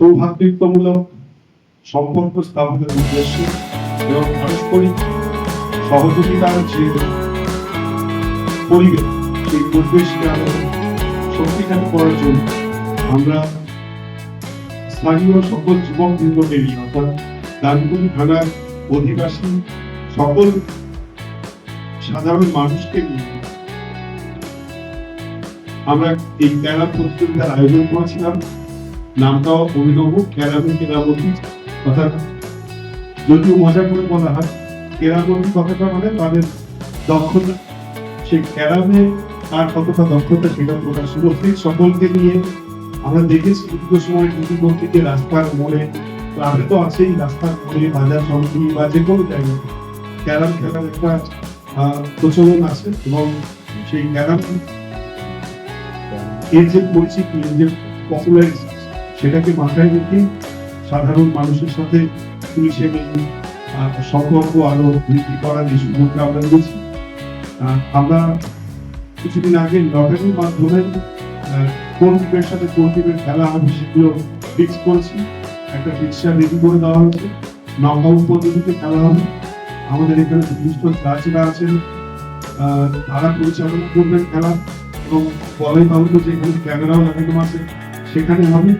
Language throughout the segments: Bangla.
সৌভাতৃত্বমূলক সম্পর্ক স্থাপনের উদ্দেশ্যে এবং পারস্পরিক সহযোগিতার যে পরিবেশ, সেই পরিবেশকে আরও শক্তিশালী করার জন্য আমরা স্থানীয় সকল যুবক বৃন্দকে নিয়ে অর্থাৎ দানকুনি থানার অধিবাসী সকল সাধারণ মানুষকে নিয়ে আমরা এই ক্যারাম প্রতিযোগিতার আয়োজন করেছিলাম। নামটাও অভিনব ক্যারামে কেরামতি অর্থাৎ যদিও মজা করে বলা হয়, কেরামতি কথাটা মানে তাদের দক্ষতা। সেই ক্যারামে আর কতটা দক্ষতা সেটা প্রকাশ উপস্থিত সকলকে নিয়ে আমরা দেখেছি দীর্ঘ সময় প্রতিবন্ধীকে রাস্তার মোড়ে ক্লাবে তো আছেই রাস্তার মোড়ে, বাজার সমিতি বা যে কোনো জায়গায়। ক্যারাম খেলার একটা প্রচলন আছে এবং সেই ক্যারাম এর যে পরিচিতি, এর যে পপুলারিটি সেটাকে মাথায় রেখে সাধারণ মানুষের সাথে পুলিশের সম্পর্ক আরও বৃদ্ধি করার এই সুযোগটা আমরা নিয়েছি আমরা কিছুদিন আগে লটারির মাধ্যমে কোন টিমের সাথে কোন টিমের খেলা হবে সেগুলো ফিক্স করেছি। একটা ফিক্সচার রেডি করে দেওয়া হয়েছে। নকআউট পদ্ধতিতে খেলা হবে। আমাদের এখানে বিশিষ্ট চাষিরা আছেন। তারা পরিচালনা করবেন খেলা এবং বলাই বাহুল্য যেখানে ক্যামেরাও লাগানো আছে, সেখানে হবে।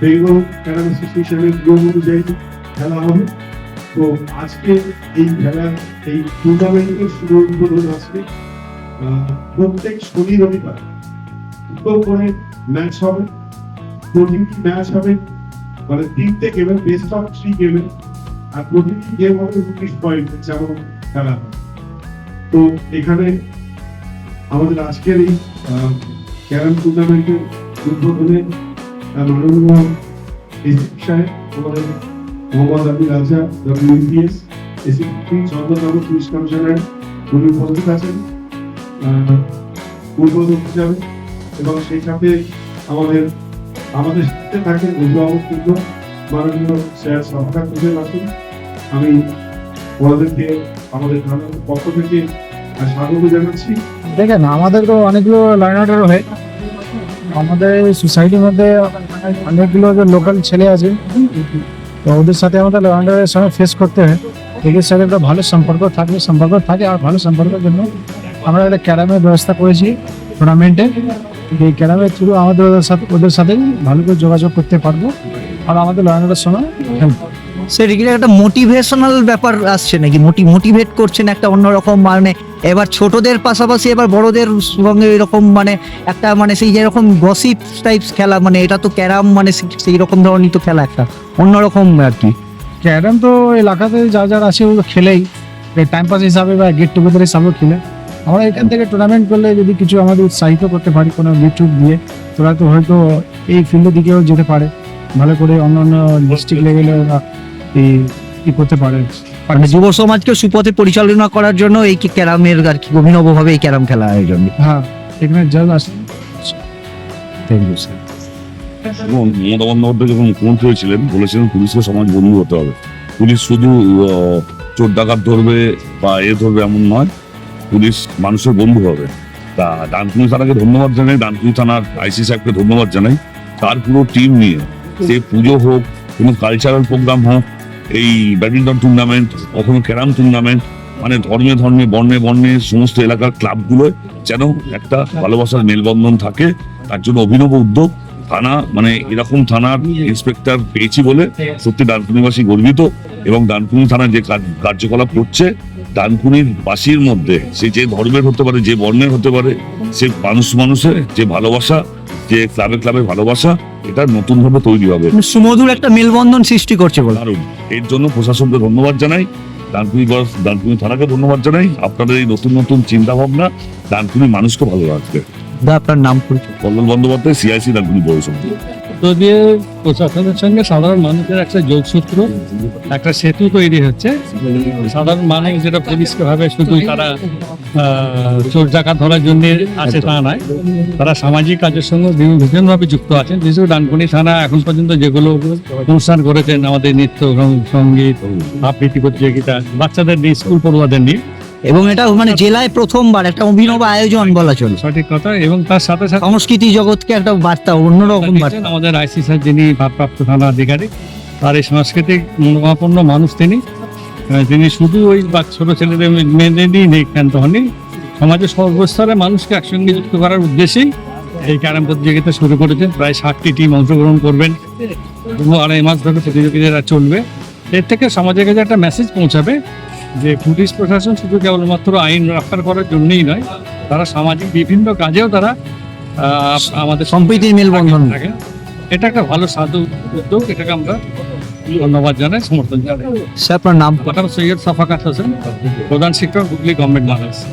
বেঙ্গল ক্যারাম অ্যাসোসিয়েশনের নিয়ম অনুযায়ী খেলা হবে। তো আজকে এই খেলার এই টুর্নামেন্টের শুরু উদ্বোধন আজকে প্রত্যেক শনি রবিবার। দুটো করে ম্যাচ হবে, প্রতিটি ম্যাচ হবে মানে তিনটে গেমের বেস্ট অফ থ্রি গেমের আর প্রতিটি গেম হবে উনিশ পয়েন্ট যেমন খেলা হবে তো এখানে আমাদের আজকের এই ক্যারাম টুর্নামেন্টের উদ্বোধনে মাননীয় এসিপি সাহেব আমাদের রাজা WPS ACP Chandannagar police commissioner উনি উপস্থিত আছেন আহ, উদ্বোধন হিসাবে এবং সেই সাথে আমাদের আমাদের সাথে থাকেন অভিভাবক কিন্তু মাননীয় স্যার সরকার হোসেন আমি ওনাদেরকে আমাদের থানার পক্ষ থেকে স্বাগত জানাচ্ছি। দেখেন আমাদের তো অনেকগুলো লাইন আউটার হয় আমাদের সোসাইটির মধ্যে অনেকগুলো যে লোকাল ছেলে আছে, তো ওদের সাথে আমাদের লাইন আউটারের সঙ্গে ফেস করতে হয়। এদের সাথে একটা ভালো সম্পর্ক থাকবে সম্পর্ক থাকে আর ভালো সম্পর্কের জন্য আমরা একটা ক্যারামের ব্যবস্থা করেছি টুর্নামেন্টে এই ক্যারামের থ্রু আমাদের ওদের সাথে ওদের সাথে ভালো করে যোগাযোগ করতে পারব। আর আমাদের আউটার সঙ্গে হেল্প সেটা একটা মোটিভেশনাল ব্যাপার আসছে নাকি? মোটি মোটিভেট করছেন একটা অন্যরকম? মানে এবার ছোটদের পাশাপাশি এবার বড়দের সঙ্গে এরকম মানে একটা মানে সেই যেরকম গসিপ টাইপস খেলা মানে এটা তো ক্যারাম মানে সেই- রকম ধরনের তো খেলা একটা, অন্যরকম আর কি। ক্যারাম তো এলাকাতে যা যারা আছে ওগুলো খেলেই। টাইম পাস হিসাবে বা গেট টুগেদার হিসাবেও খেলে। আমরা এখান থেকে টুর্নামেন্ট করলে যদি কিছু আমাদের উৎসাহিত করতে পারি কোনো ইউটিউব দিয়ে, তোরা তো হয়তো এই ফিল্ডের দিকেও যেতে পারে। ভালো করে অন্য অন্য ডিস্ট্রিক্ট লেভেলে এই ই করতে পারে। মানে যুব সমাজকে সুপথে পরিচালনা করার জন্য এই কি ক্যারামের আর কি অভিনবভাবে এই ক্যারাম খেলা আয়োজন হ্যাঁ এখানে জাজ আছে থ্যাংক ইউ স্যার এবং মমতা বন্দ্যোপাধ্যায় যখন মুখ্যমন্ত্রী হয়েছিলেন বলেছিলেন পুলিশকে সমাজ বন্ধু হতে হবে। পুলিশ শুধু চোর ডাকাত ধরবে বা এ ধরবে এমন নয় পুলিশ মানুষের বন্ধু হবে। তা ডানকুনি থানাকে ধন্যবাদ জানাই ডানকুনি থানার আইসি সাহেবকে ধন্যবাদ জানাই। তার পুরো টিম নিয়ে সে পুজো হোক কোনো কালচারাল প্রোগ্রাম হোক এই ব্যাডমিন্টন টুর্নামেন্ট কখনো ক্যারাম টুর্নামেন্ট মানে ধর্মে ধর্মে, বর্ণে বর্ণে সমস্ত এলাকার ক্লাবগুলো যেন একটা ভালোবাসার মেলবন্ধন থাকে, তার জন্য অভিনব উদ্যোগ। থানা মানে এরকম থানার ইন্সপেক্টর পেয়েছি বলে সত্যি ডানকুনিবাসী গর্বিত এবং ডানকুনি থানা যে কার্যকলাপ করছে ডানকুনির বাসীর মধ্যে সে যে ধর্মের হতে পারে যে বর্ণের হতে পারে সে মানুষ মানুষের যে ভালোবাসা যে ক্লাবে ক্লাবে ভালোবাসা এটা নতুন ভাবে তৈরি হবে। মানে সুমধুর একটা মেলবন্ধন সৃষ্টি করছে বলে। দারুণ। এর জন্য প্রশাসনকে ধন্যবাদ জানাই ডানকুনি বস ডানকুনি থানাকে ধন্যবাদ জানাই আপনাদের এই নতুন নতুন চিন্তা ভাবনা ডানকুনি মানুষকে ভালো রাখবে আপনার নাম পরিচয়। কল্লোল বন্দ্যোপাধ্যায় সিআইসি ডানকুনি পৌরসভা দিয়ে প্রশাসনের সঙ্গে সাধারণ মানুষের একটা যোগসূত্র, একটা সেতু তৈরি হচ্ছে। সাধারণ মানুষ যেটা পুলিশকে ভাবে শুধু তারা চোর ডাকাত ধরার জন্য আছে তা নয়। তারা সামাজিক কাজের সঙ্গে বিভিন্ন ভীষণভাবে যুক্ত আছেন। বিশেষ ডানকুনি থানা এখন পর্যন্ত যেগুলো অনুষ্ঠান করেছেন, আমাদের নৃত্য সংগীত, আবৃত্তি প্রতিযোগিতা, বাচ্চাদের নিয়ে, স্কুল পড়ুয়াদের নিয়ে। এবং এটা মানে জেলায় প্রথমবার একটা অভিনব আয়োজন বলা চলে। সঠিক কথা এবং তার সাথে সাথে সংস্কৃতি জগৎকে একটা বার্তা অন্যরকম বার্তা। আমাদের আইসি স্যার যিনি ভারপ্রাপ্ত থানা আধিকারিক তার এই সাংস্কৃতিক মনোভাপন্ন মানুষ তিনি। তিনি শুধু ওই ছোট ছেলেদের মেনে নিয়ে নিক্ষান্ত হননি সমাজের সর্বস্তরে মানুষকে একসঙ্গে যুক্ত করার উদ্দেশ্যেই এই ক্যারাম প্রতিযোগিতা শুরু করেছেন প্রায় ষাটটি টিম অংশগ্রহণ করবেন। দু আড়াই মাস ধরে প্রতিযোগিতাটা চলবে। এর থেকে সমাজের কাছে একটা মেসেজ পৌঁছাবে যে পুলিশ প্রশাসন শুধু কেবলমাত্র আইন রক্ষা করার জন্যই নয় তারা সামাজিক বিভিন্ন কাজেও তারা আমাদের সম্প্রীতির মেলবন্ধন। থাকে। এটা একটা ভালো সাধু উদ্যোগ এটাকে আমরা ধন্যবাদ জানাই সমর্থন জানাই। স্যার আপনার নাম? কথা সৈয়দ সাফাকাত হোসেন প্রধান শিক্ষক হুগলি গভর্নমেন্ট মাদ্রাসা